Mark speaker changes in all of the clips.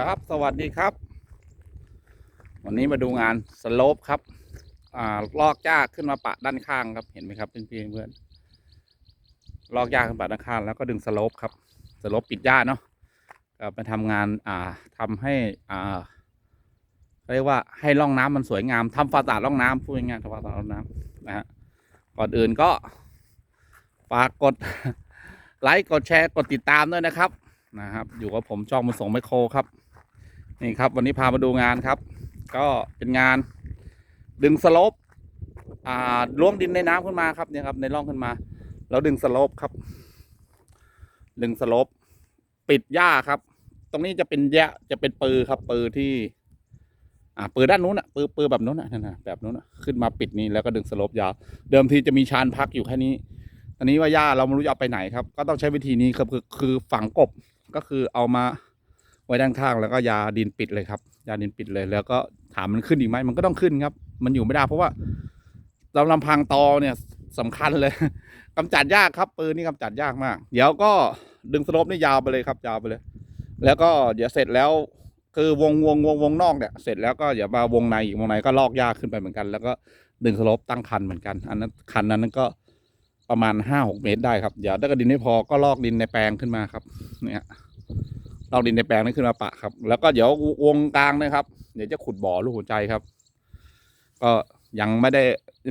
Speaker 1: ครับ สวัสดีครับ วันนี้มาดูงานสโลปครับ อ่าลอกหญ้าขึ้นมาปะด้านข้างครับ เห็นไหมครับเพื่อนเพื่อนลอกหญ้าขึ้นปะด้านข้างแล้วก็ดึงสโลปครับ สโลปปิดหญ้าเนาะก็ไปทำงาน อ่าทำให้ อ่าเรียกว่าให้ร่องน้ำมันสวยงามทำฟาสาดร่องน้ำพูดง่ายๆทำฟาสาดร่องน้ำนะฮะ ก่อนอื่นก็ฝากกดไลค์ กดแชร์ กดติดตามด้วยนะครับนะครับ อยู่กับผมช่องมาส่งไมโครครับ นี่ครับวันนี้พามาดูงานครับ ก็เป็นงาน ดึงสโลปอ่าล้วงดินในน้ำขึ้นมาครับเนี่ยครับ ในร่องขึ้นมา แล้วดึงสโลปครับ ดึงสโลปปิดหญ้าครับ ตรงนี้จะเป็นหญ้าจะเป็นปือครับ ปือที่ อ่าปือด้านนู้นอะปือปือแบบนู้นอะนั่นนะแบบนู้นอะขึ้นมาปิดนี้แล้วก็ดึงสโลปยาวเดิมทีจะมีชานพักอยู่แค่นี้ตอนนี้ว่าหญ้าเราไม่รู้จะเอาไปไหนครับ ก็ต้องใช้วิธีนี้ครับคือคือฝังกบก็คือเอามา ไว้ด้านข้างแล้วก็ยาดินปิดเลยครับ ยาดินปิดเลย แล้วก็ถามมันขึ้นอีกไหมมันก็ต้องขึ้นครับ มันอยู่ไม่ได้เพราะว่าเราลำพังตอเนี่ยสำคัญเลยกำจัดยากครับ ปืนนี่กำจัดยากมาก เดี๋ยวก็ดึงสโลปนี่ยาวไปเลยครับ ยาวไปเลย แล้วก็เดี๋ยวเสร็จแล้ว คือวงวงวงวงนอกเนี่ยเสร็จแล้วก็เดี๋ยวมาวงในอีกวงในก็ลอกยากขึ้นไปเหมือนกัน แล้วก็ดึงสโลปตั้งคันเหมือนกัน อันนั้นคันนั้นก็ประมาณห้าหกเมตรได้ครับเดี๋ยวถ้ากิดดินไม่พอก็ลอกดินในแปลงขึ้นมาครับ เนี่ย ลอกดินในแปลงนั้นขึ้นมาปะครับ แล้วก็เดี๋ยววงกลางนะครับ เดี๋ยวจะขุดบ่อลูกหัวใจครับ ก็ยังไม่ได้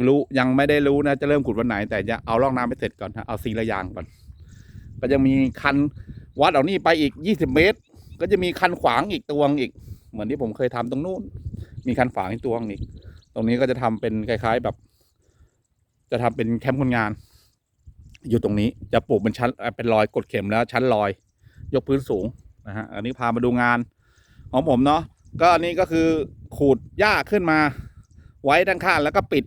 Speaker 1: รู้ยังไม่ได้รู้นะจะเริ่มขุดวันไหน แต่จะเอาร่องน้ำไปเสร็จก่อนนะเอาซีละยางก่อนก็จะมีคันวัดเอานี่ไปอีกยี่สิบเมตร ก็จะมีคันขวางอีกตัวงอีก เหมือนที่ผมเคยทำตรงนู้น มีคันขวางอีกตัวงอีก ตรงนี้ก็จะทำเป็นคล้าย ๆแบบ จะทำเป็นแคมป์คนงาน อยู่ตรงนี้จะปลูกเป็นชั้นเป็นรอยกดเข็มแล้วชั้นลอย ยกพื้นสูง นะฮะอันนี้พามาดูงานของผมเนาะก็อันนี้ก็คือขูดหญ้าขึ้นมา ไว้ด้านข้างแล้วก็ปิด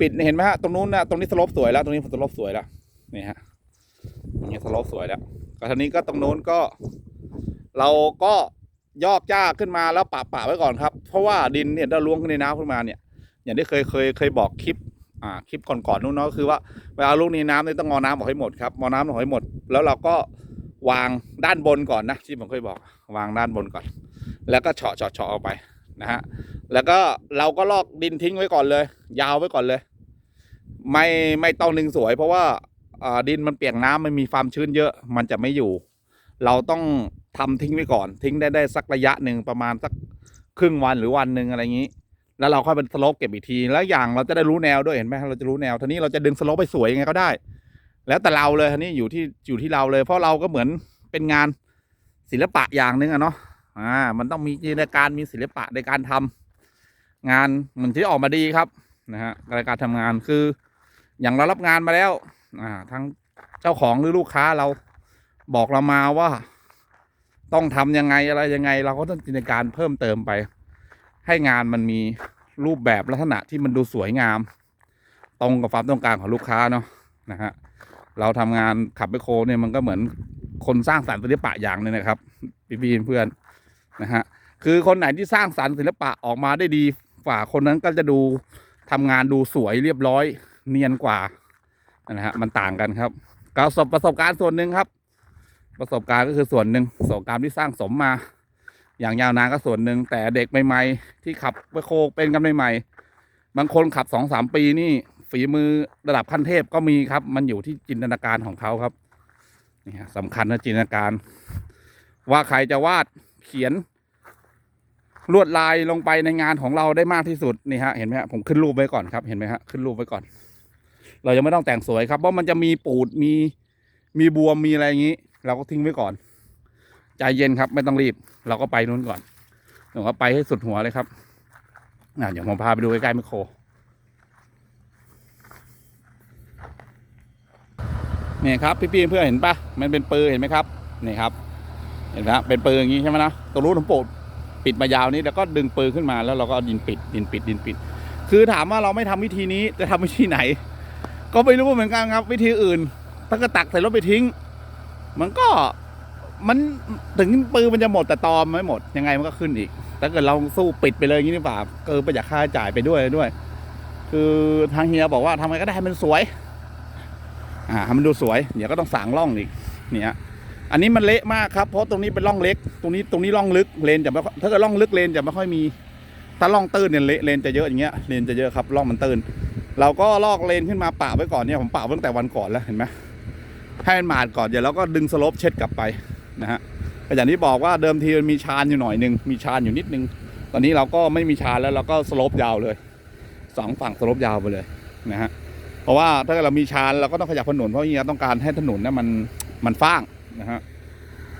Speaker 1: ปิดเห็นไหมฮะตรงนู้นนะตรงนี้สลปสวยแล้ว ตรงนี้สลปสวยแล้วนี่ฮะอย่างเงี้สลปสวยแล้วก็ทีนี้ก็ตรงนู้นก็ เราก็ยอกหญ้าขึ้นมาแล้วปะปะไว้ก่อนครับ เพราะว่าดินเนี่ยถ้าล้วงขึ้นในน้ำขึ้นมาเนี่ย อย่างที่เคยเคยเคยบอกคลิปอ่าคลิปก่อนๆนู้นเนาะคือว่าเวลาลูกนี้น้ำเนี่ยต้องงอน้ำออกให้หมดครับงอน้ำออกให้หมด แล้วเราก็ วางด้านบนก่อนนะที่ผมเคยบอก วางด้านบนก่อน แล้วก็เฉาะเฉาะเฉาะออกไปนะฮะแล้วก็เราก็ลอกดินทิ้งไว้ก่อนเลย ยาวไว้ก่อนเลย ไม่ไม่ต้องดึงสวย เพราะว่าอ่าดินมันเปียกน้ำมันมีความชื้นเยอะมันจะไม่อยู่ เราต้องทำทิ้งไว้ก่อน ทิ้งได้ได้สักระยะหนึ่งประมาณสักครึ่งวันหรือวันหนึ่งอะไรอย่างนี้ แล้วเราค่อยเป็นสโลปเก็บอีกที แล้วอย่างเราจะได้รู้แนวด้วยเห็นไหมเราจะรู้แนวทีนี้เราจะดึงสโลปไปสวยยังไงก็ได้ แล้วแต่เราเลยทีนี้อยู่ที่อยู่ที่เราเลย เพราะเราก็เหมือนเป็นงานศิลปะอย่างหนึ่งอะเนาะอ่ามันต้องมีจินตนาการมีศิลปะในการทำงานเหมือนที่ออกมาดีครับนะฮะในการทำงานคืออย่างเรารับงานมาแล้วอ่าทั้งเจ้าของหรือลูกค้าเราบอกเรามาว่า ต้องทำยังไงอะไรยังไง เราก็ต้องจินตนาการเพิ่มเติมไป ให้งานมันมีรูปแบบลักษณะที่มันดูสวยงาม ตรงกับความต้องการของลูกค้าเนาะนะฮะ เราทำงานขับไปโคเนี่ยมันก็เหมือนคนสร้างสรรค์ศิลปะอย่างนึงนะครับพี่ๆเพื่อนนะฮะคือคนไหนที่สร้างสรรค์ศิลปะออกมาได้ดีฝ่าคนนั้นก็จะดูทำงานดูสวยเรียบร้อยเนียนกว่านะฮะมันต่างกันครับก็ปรสบประสบการณ์ส่วนหนึ่งครับ ประสบการณ์ก็คือส่วนหนึ่งประสบการณ์ที่สร้างสมมา อย่างยาวนานก็ส่วนหนึ่งแต่เด็กใหม่ ๆ ที่ขับไปโคเป็นกันใหม่ๆบางคนขับสองสามปีนี่ ฝีมือระดับขั้นเทพก็มีครับ มันอยู่ที่จินตนาการของเขาครับนี่ฮะสำคัญนะจินตนาการ ว่าใครจะวาดเขียน ลวดลายลงไปในงานของเราได้มากที่สุดนี่ฮะเห็นไหมฮะผมขึ้นรูปไว้ก่อนครับเห็นไหมฮะขึ้นรูปไว้ก่อน เรายังไม่ต้องแต่งสวยครับเพราะมันจะมีปูดมีมีบวมมีอะไรอย่างนี้ เราก็ทิ้งไว้ก่อนใจเย็นครับ ไม่ต้องรีบ เราก็ไปนู้นก่อนเดี๋ยวก็ไปให้สุดหัวเลยครับอะเดี๋ยวผมพาไปดูใกล้ๆไมโคร นี่ครับพี่ๆเพื่อนเห็นปะมันเป็นปืนเห็นไหมครับนี่ครับ เห็นไหมเป็นปืนอย่างนี้ใช่ไหมนะตรงนู้นผมโปดปิดมายาวนี้แล้วก็ดึงปืนขึ้นมาแล้วเราก็ดินปิดดินปิดดินปิด คือถามว่าเราไม่ทำวิธีนี้จะทำวิธีไหน ก็ไม่รู้เหมือนกันครับ วิธีอื่นถ้าก็ตักใส่รถไปทิ้ง มันก็มันถึงปืนมันจะหมดแต่ตอมไม่หมดยังไงมันก็ขึ้นอีกถ้าเกิดเราสู้ปิดไปเลยอย่างนี้นี่ป่าเกินประหยัดค่าจ่ายไปด้วยด้วย คือทางเฮียบอกว่าทำไงก็ได้ให้มันสวย อ่าให้มันดูสวย เดี๋ยวก็ต้องสางร่องอีกเนี่ยอันนี้มันเละมากครับเพราะตรงนี้เป็นร่องเล็ก ตรงนี้ตรงนี้ร่องลึกเลนจะไม่ถ้าเกิดร่องลึกเลนจะไม่ค่อยมีถ้าร่องตื้นเนี่ยเลนจะเยอะอย่างเงี้ยเลนจะเยอะครับร่องมันตื้นเราก็ลอกเลนขึ้นมาปะไว้ก่อนเนี่ยผมปะไว้ตั้งแต่วันก่อนแล้วเห็นไหมให้มันหมาดก่อนเดี๋ยวเราก็ดึงสลปเช็ดกลับไปนะฮะก็อย่างที่บอกว่าเดิมทีมันมีชานอยู่หน่อยหนึ่งมีชานอยู่นิดนึง ตอนนี้เราก็ไม่มีชานแล้วเราก็สลปยาวเลยสองฝั่งสลปยาวไปเลยนะฮะ เพราะว่าถ้าเรามีชานเราก็ต้องขยับถนนเพราะอย่างนี้ต้องการให้ถนนเนี่ยมันมันฟ้างนะฮะ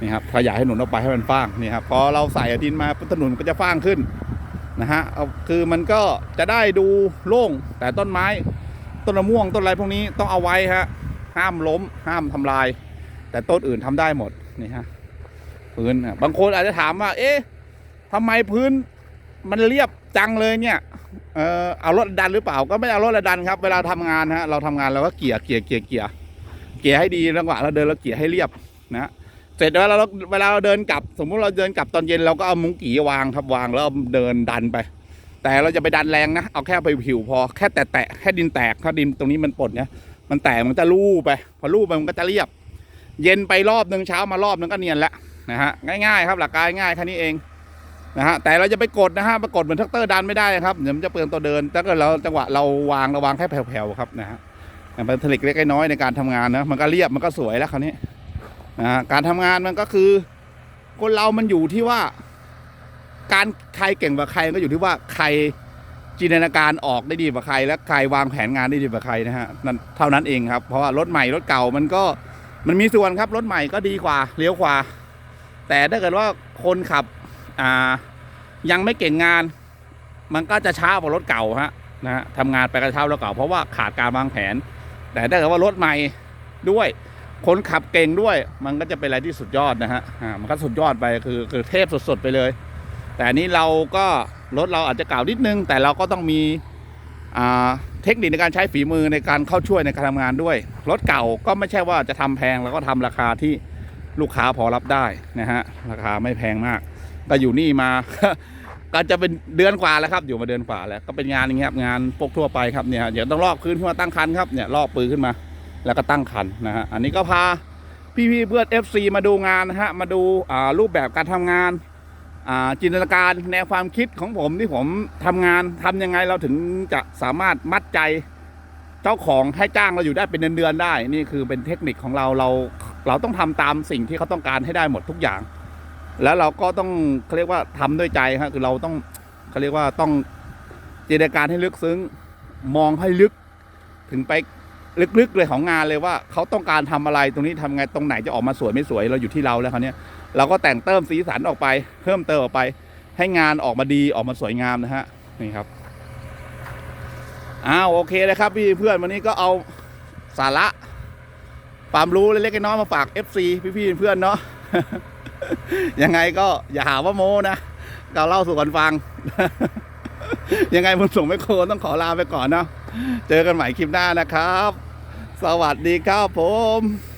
Speaker 1: นี่ครับขยายถนนออกไปให้มันฟ้างนี่ครับพอเราใส่ดินมาถนนก็จะฟ้างขึ้นนะฮะเอาคือมันก็จะได้ดูโล่งแต่ต้นไม้ ต้นมะม่วงต้นอะไรพวกนี้ต้องเอาไว้ฮะห้ามล้ม ห้ามทำลาย แต่ต้นอื่นทำได้หมดนี่ฮะพื้นบางคนอาจจะถามว่า เอ๊ะทำไมพื้นมันเรียบจังเลยเนี่ย เออเอารถดันหรือเปล่าก็ไม่เอารถดันครับ เวลาทำงานฮะเราทำงานเราก็เกี่ยเกี่ยเกี่ยเกี่ยเกี่ยให้ดีจังหวะเราเดินเราเกี่ยให้เรียบนะเสร็จแล้วเราเวลาเราเดินกลับ สมมุติเราเดินกลับตอนเย็นเราก็เอามุ้งกี่วางครับวางแล้วเอาเดินดันไป แต่เราจะไปดันแรงนะเอาแค่ไปผิวพอแค่แตะแตะแค่ดินแตกถ้าดินตรงนี้มันปลดเนี่ยมันแตกมันจะลู่ไป พอลู่ไปมันก็จะเรียบ เย็นไปรอบหนึ่งเช้ามารอบนึงก็เนียนแล้วนะฮะง่ายๆ ครับหลักการง่ายแค่นี้เอง นะฮะแต่เราจะไปกดนะฮะไปกดเหมือนท็กเตอร์ดันไม่ได้ครับเดี๋ยวมันจะเปลืองตัวเดินแต่ก็เราจังหวะเราวางเราวางแค่แผ่วๆครับนะฮะเป็นทคนิคเล็กน้อยในการทำงานนะมันก็เรียบมันก็สวยแล้วคราวนี้นะฮะการทำงานมันก็คือ คนเรามันอยู่ที่ว่า การใครเก่งกว่าใครก็อยู่ที่ว่าใครจินตนาการออกได้ดีกว่าใคร และใครวางแผนงานได้ดีกว่าใครนะฮะนั่นเท่านั้นเองครับ เพราะว่ารถใหม่รถเก่ามันก็มันมีส่วนครับรถใหม่ก็ดีกว่าเลี้ยวกว่า แต่ถ้าเกิดว่าคนขับ ยังไม่เก่งงาน มันก็จะช้ากว่ารถเก่าฮะนะฮะทำงานไปกระเช้ารถเก่าเพราะว่าขาดการวางแผน แต่ถ้าเกิดว่ารถใหม่ด้วยคนขับเก่งด้วย มันก็จะเป็นอะไรที่สุดยอดนะฮะอ่ามันก็สุดยอดไปคือคือเทพสุดๆไปเลย แต่นี้เราก็รถเราอาจจะเก่านิดนึง แต่เราก็ต้องมีอ่าเทคนิคในการใช้ฝีมือในการเข้าช่วยในการทำงานด้วย รถเก่าก็ไม่ใช่ว่าจะทำแพงแล้วก็ทำราคาที่ลูกค้าพอรับได้นะฮะราคาไม่แพงมาก ก็อยู่นี่มา ก็จะเป็นเดือนกว่าแล้วครับ อยู่มาเดือนกว่าแล้ว ก็เป็นงานอย่างเงี้ยครับงานปกทั่วไปครับเนี่ยเดี๋ยวต้องลอกพื้นขึ้นมาตั้งคันครับเนี่ยลอกปืนขึ้นมา แล้วก็ตั้งคันนะฮะอันนี้ก็พาพี่ๆเพื่อน FC มาดูงานนะฮะมาดูอ่ารูปแบบการทำงานอ่าจินตนาการแนวความคิดของผมที่ผมทำงานทำยังไงเราถึงจะสามารถมัดใจเจ้าของให้จ้างเราอยู่ได้เป็นเดือนๆได้ นี่คือเป็นเทคนิคของเราเรา เราต้องทำตามสิ่งที่เขาต้องการให้ได้หมดทุกอย่าง แล้วเราก็ต้องเขาเรียกว่าทำด้วยใจครับคือเราต้องเขาเรียกว่าต้องจินตนาการให้ลึกซึ้งมองให้ลึก ถึงไปลึกๆเลยของงานเลยว่าเขาต้องการทำอะไรตรงนี้ทำไงตรงไหนจะออกมาสวยไม่สวยเราอยู่ที่เราแล้วคราวเนี้ยเราก็แต่งเติมสีสันออกไป เพิ่มเติมออกไป ให้งานออกมาดีออกมาสวยงามนะฮะนี่ครับอ้าวโอเคเลยครับพี่เพื่อนวันนี้ก็เอาสาระความรู้เล็กๆน้อยๆมาฝาก FC พี่ๆเพื่อนเนาะ ยังไงก็อย่าหาว่าโมนะเราเล่าสู่กันฟัง ยังไงบุญส่งไม่โครต้องขอลาไปก่อนเนาะเจอกันใหม่คลิปหน้านะครับ สวัสดีครับผม